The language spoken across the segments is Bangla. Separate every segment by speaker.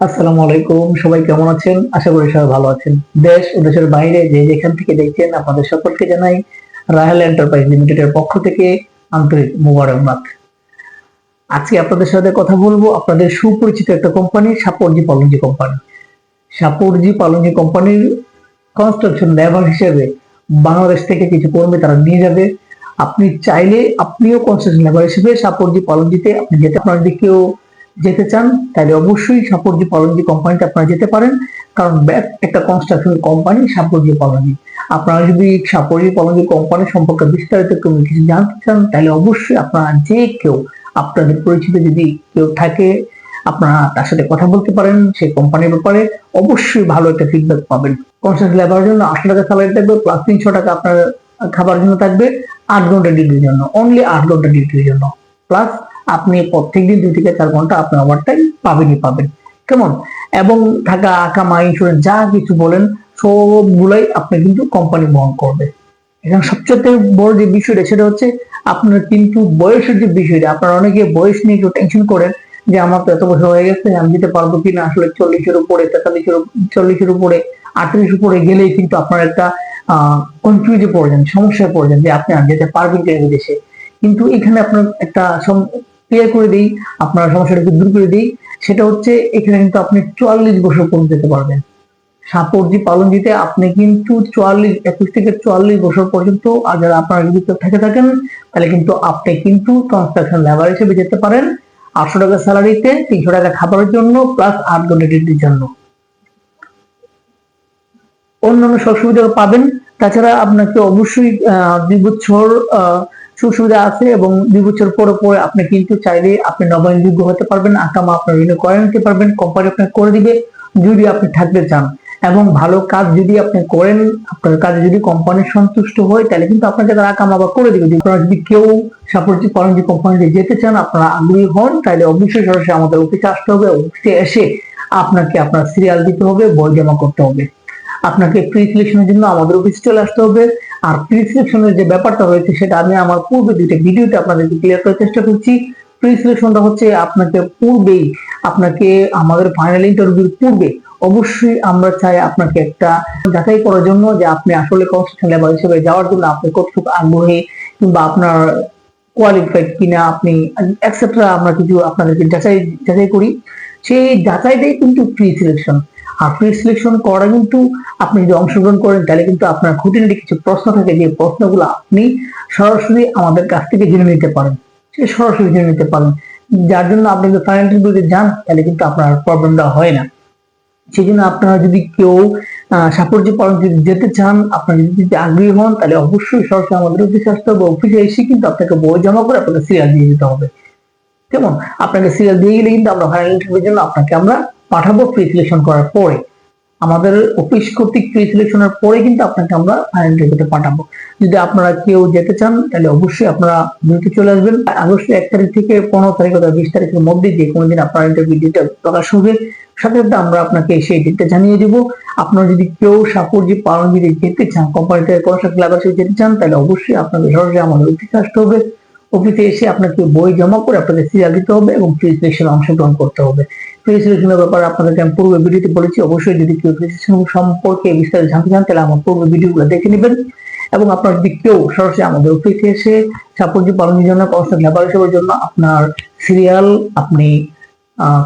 Speaker 1: আসসালামু আলাইকুম, সবাই কেমন আছেন? আশা করি সবাই ভালো আছেন। দেশ ও দেশের বাইরে যে যেখান থেকে দেখছেন, আপনাদের সকলকে জানাই রাহেল এন্টারপ্রাইজ লিমিটেডের পক্ষ থেকে আন্তরিক মুবারকবাদ। আজকে আপনাদের সাথে কথা বলব আপনাদের সুপরিচিত একটা কোম্পানি, সাপরজি পালনজি কোম্পানি। সাপরজি পালনজি কোম্পানির কনস্ট্রাকশন লেবার হিসেবে বাংলাদেশ থেকে কিছু কর্মী তারা নিয়ে যাবে। আপনি চাইলে আপনিও কনস্ট্রাকশন লেবার হিসেবে সাপরজি পালনজিতে আপনি যেতে আপনার যদি কেউ যেতে চান, তাহলে অবশ্যই সাপরজি পালনজি কোম্পানিতে আপনারা যেতে পারেন। কারণ ব্যাট একটা কনস্ট্রাকশন কোম্পানি সাপরজি পালনজি আপনারা যদি সাপরজি পালনজি কোম্পানি সম্পর্কে বিস্তারিত কোনো কিছু জানতে চান, তাহলে অবশ্যই আপনারা যে কেউ আপনাদের পরিচিত যদি কেউ থাকে, আপনারা তার সাথে কথা বলতে পারেন সেই কোম্পানির ব্যাপারে। অবশ্যই ভালো একটা ফিডব্যাক পাবেন। কনস্ট্রাকশন লেবারের জন্য আটশো টাকা স্যালারি থাকবে প্লাস তিনশো টাকা আপনার খাবার জন্য থাকবে, আট ঘণ্টা ডিউটির জন্য। অনলি আট ঘণ্টা ডিউটির জন্য। প্লাস আপনি প্রত্যেকদিন দুই থেকে চার ঘণ্টা আপনি ওভারটাইম পাবেনই পাবেন। কেমন? এবং থাকা আকামা ইন্স্যুরেন্স যা কিছু বলেন, সবগুলাই আপনি কিন্তু কোম্পানি বহন করবে। এখানে সবচেয়ে বড় যে বিষয়টা, সেটা হচ্ছে আপনার কিন্তু বয়সের যে বিষয়টা, আপনার অনেকে বয়স নিয়ে একটু টেনশন করেন যে আমার তো এত বছর হয়ে গেছে, আমি দিতে পারব কিনা? আসলে চল্লিশের উপরে, তেতাল্লিশের চল্লিশের উপরে আটত্রিশ উপরে গেলেই কিন্তু আপনার একটা কনফিউজে পড়ে যান, সমস্যায় পড়ে যান যে আপনি আর যেতে পারবেন কিনা বিদেশে। কিন্তু এখানে আপনার একটা ক্লিয়ার করে দিই, আপনার সমস্যাটাকে দূর করে দিই, সেটা হচ্ছে এখানে কিন্তু আপনি চুয়াল্লিশ বছর পর্যন্ত যেতে পারবেন। সাপরজি পালন দিতে আপনি কিন্তু চুয়াল্লিশ, একুশ থেকে চুয়াল্লিশ বছর পর্যন্ত, আর যারা আপনারা যদি থেকে থাকেন, তাহলে কিন্তু আপনি কিন্তু কনস্ট্রাকশন লেবার হিসেবে যেতে পারেন। আটশো টাকা স্যালারিতে তিনশো টাকা খাবারের জন্য প্লাস আট ঘণ্টা জন্য। অন্যান্য সব সুবিধা পাবেন। তাছাড়া আপনাকে অবশ্যই দুই বছর সুবিধা আছে এবং দুই বছর পর পরে আপনি কিন্তু চাইলে আপনি নবায়নযোগ্য হতে পারবেন, আকামা আপনার ঋণ করে নিতে পারবেন কোম্পানি আপনাকে করে দিবে যদি আপনি থাকতে চান। এবং ভালো কাজ যদি আপনি করেন, আপনার কাজে যদি কোম্পানি সন্তুষ্ট হয়, তাহলে কিন্তু আপনাকে তারা আকামা বা করে দিবে। যদি কেউ সাপোর্ট করেন যে কোম্পানিতে যেতে চান, আপনারা আগ্রহী হন, তাহলে অবশ্যই সরাসরি আমাদের অফিসে আসতে হবে। অফিসে এসে আপনাকে আপনার সিরিয়াল দিতে হবে, বই জমা করতে হবে। আপনাকে প্রি সিলেকশনের জন্য আমাদের অফিসে চলে আসতে হবে। আর প্রি সিলেকশনের যে ব্যাপারটা রয়েছে সেটা আমি আমার পূর্বে দুইটা ভিডিওতে আপনাদেরকে ক্লিয়ার করার চেষ্টা করছি। প্রি সিলেকশনটা হচ্ছে আপনাকে পূর্বেই আপনাকে আমাদের ফাইনাল ইন্টারভিউর পূর্বে অবশ্যই আমরা চাই আপনাকে একটা যাচাই করার জন্য যে আপনি আসলে কনস্ট্রাকশন লেবার হিসেবে যাওয়ার জন্য আপনি কতটুকু আগ্রহী কিংবা আপনার কোয়ালিফাইড কিনা আপনি এক্সেট্রা আমরা কিছু আপনাদেরকে যাচাই যাচাই করি। সেই যাচাইটাই কিন্তু প্রি সিলেকশন আর প্রি সিলেকশন করা কিন্তু আপনি যদি অংশগ্রহণ করেন, তাহলে কিন্তু আপনার খুঁটিনাটি কিছু প্রশ্ন থাকে, যে প্রশ্নগুলো আপনি সরাসরি আমাদের কাছ থেকে জেনে নিতে পারেন। সরাসরি জেনে নিতে পারেন। যার জন্য আপনি যদি ফাইনাল ইন্টারভিউতে যান, তাহলে কিন্তু আপনার প্রবলেমটা হয় না। সেই জন্য আপনারা যদি কেউ সাপোর্ট পালন যদি যেতে চান, আপনারা যদি আগ্রহী হন, তাহলে অবশ্যই সরাসরি আমাদের অফিসে আসতে হবে। অফিসে এসে কিন্তু আপনাকে বই জমা করে আপনাকে সিরিয়াল দিয়ে দিতে হবে। কেমন? আপনাকে সিরিয়াল দিয়ে গেলে কিন্তু আমরা ফাইনাল ইন্টারভিউর জন্য আপনাকে আমরা পাঠাবো প্রি সিলেকশন করার পরে। আমাদের অফিস কর্তৃক প্রি সিলেকশনের পরে কিন্তু আপনাকে আমরা ফাইনাল ইন্টারভিউতে পাঠাবো। যদি আপনারা কেউ যেতে চান, তাহলে অবশ্যই আপনারা দ্রুত চলে আসবেন। আগস্টের এক তারিখ থেকে পনেরো তারিখ অথবা বিশ তারিখের মধ্যে যে কোনো দিন আপনার ইন্টারভিউ ডিটেল প্রকাশ হবে। সাথে সাথে আমরা আপনাকে সেই ডেটটা জানিয়ে দিব। আপনারা যদি কেউ সাপোর্ট পালন যদি যেতে চান কোম্পানিতে কোনো সাথে লাগাতে যেতে চান, তাহলে অবশ্যই আপনাদের সরাসরি আমাদের অফিসে আসতে হবে। অফিসে এসে আপনাকে বই জমা করে আপনাকে সিরিয়াল দিতে হবে এবং প্রি সিলেকশনে অংশগ্রহণ করতে হবে। প্রি সিলেকশনের ব্যাপারে আপনাদেরকে আমি পূর্বে ভিডিওতে বলেছি, অবশ্যই যদি কেউ সিলেকশন সম্পর্কে বিস্তারিত জানতে চান, তাহলে আমার পূর্বে ভিডিওগুলো দেখে নেবেন। এবং আপনার যদি কেউ সরাসরি আমাদের অফিসে এসে সাপোর্ট পালনের জন্য কনস্ট্রাক্ট লেবার হিসেবের জন্য আপনার সিরিয়াল আপনি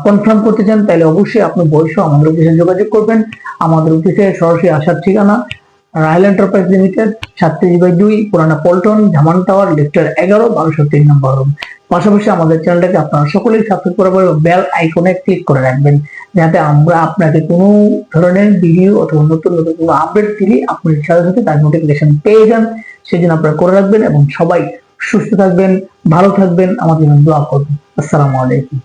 Speaker 1: কনফার্ম করতে চান, তাহলে অবশ্যই আপনি বয়স আমাদের অফিসে যোগাযোগ করবেন। আমাদের অফিসে সরাসরি আসার ঠিকানা রায়ল এন্টারপ্রাইজ লিমিটেড সাতত্রিশ বাই দুই, পুরানা পল্টন, ঝামান টাওয়ার, লিফটার এগারো বারোশো তিন নম্বর রুম পাশাপাশি আমাদের চ্যানেলটাকে আপনারা সকলেই সাবস্ক্রাইব করে বেল আইকনে ক্লিক করে রাখবেন, যাতে আমরা আপনাকে কোনো ধরনের ভিডিও অথবা নতুন নতুন কোনো আপডেট দিলে আপনি সাথে সাথে তার নোটিফিকেশন পেয়ে যান। সেজন্য আপনারা করে রাখবেন এবং সবাই সুস্থ থাকবেন, ভালো থাকবেন। আমাদের দোয়া করবেন। আসসালামু আলাইকুম।